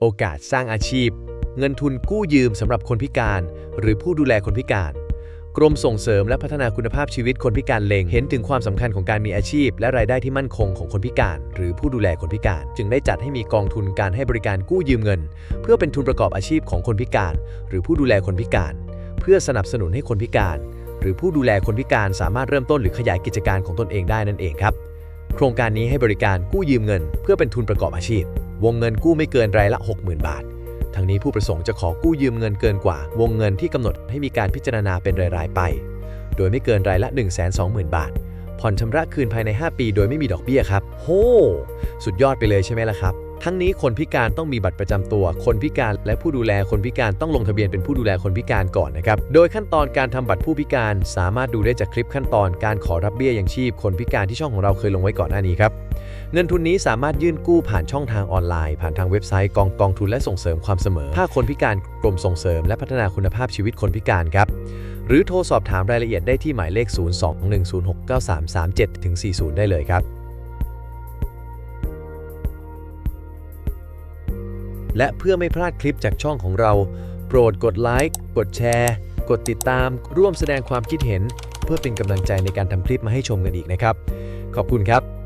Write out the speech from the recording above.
โอกาสสร้างอาชีพ เงินทุนกู้ยืมสำหรับคนพิการ หรือผู้ดูแลคนพิการ กรมส่งเสริมและพัฒนาคุณภาพชีวิตคนพิการเล็ง เห็นถึงความสำคัญของการมีอาชีพ และรายได้ที่มั่นคงของคนพิการ หรือผู้ดูแลคนพิการ จึงได้จัดให้มีกองทุนการให้บริการกู้ยืมเงิน เพื่อเป็นทุนประกอบอาชีพของคนพิการ หรือผู้ดูแลคนพิการ เพื่อสนับสนุนให้คนพิการ หรือผู้ดูแลคนพิการสามารถเริ่มต้นหรือขยายกิจการของตนเองได้นั่นเองครับ โครงการนี้ให้บริการกู้ยืมเงิน เพื่อเป็นทุนประกอบอาชีพ วงเงินกู้ไม่เกินรายละ 60,000 บาท ทั้งนี้ผู้ประสงค์จะขอกู้ยืมเงินเกินกว่า วงเงินที่กำหนดให้มีการพิจารณาเป็นรายๆไป โดยไม่เกินรายละ 120,000 บาท ผ่อนชำระคืนภายใน 5 ปี โดยไม่มีดอกเบี้ยครับ โห สุดยอดไปเลยใช่ไหมล่ะครับ ทั้งนี้คนพิการต้องมีบัตรประจำตัว คนพิการและผู้ดูแลคนพิการต้องลงทะเบียนเป็นผู้ดูแลคนพิการก่อนนะครับ โดยขั้นตอนการทำบัตรผู้พิการสามารถดูได้จากคลิปขั้นตอนการขอรับเบี้ยยังชีพ คนพิการที่ช่องของเราเคยลงไว้ก่อนหน้านี้ครับ เงินทุนนี้สามารถยื่นกู้ผ่านช่องทางออนไลน์ ผ่านทางเว็บไซต์กองกองทุนและส่งเสริมความเสมอภาคคนพิการกรมส่งเสริม และพัฒนาคุณภาพชีวิตคนพิการครับหรือโทรสอบถามรายละเอียดได้ที่หมายเลข 02-106-9337ถึง40 ได้เลยครับ และเพื่อไม่พลาดคลิปจากช่องของเรา โปรดกดไลค์ กดแชร์ กดติดตาม ร่วมแสดงความคิดเห็น เพื่อเป็นกำลังใจในการทำคลิปมาให้ชมกันอีกนะครับ ขอบคุณครับ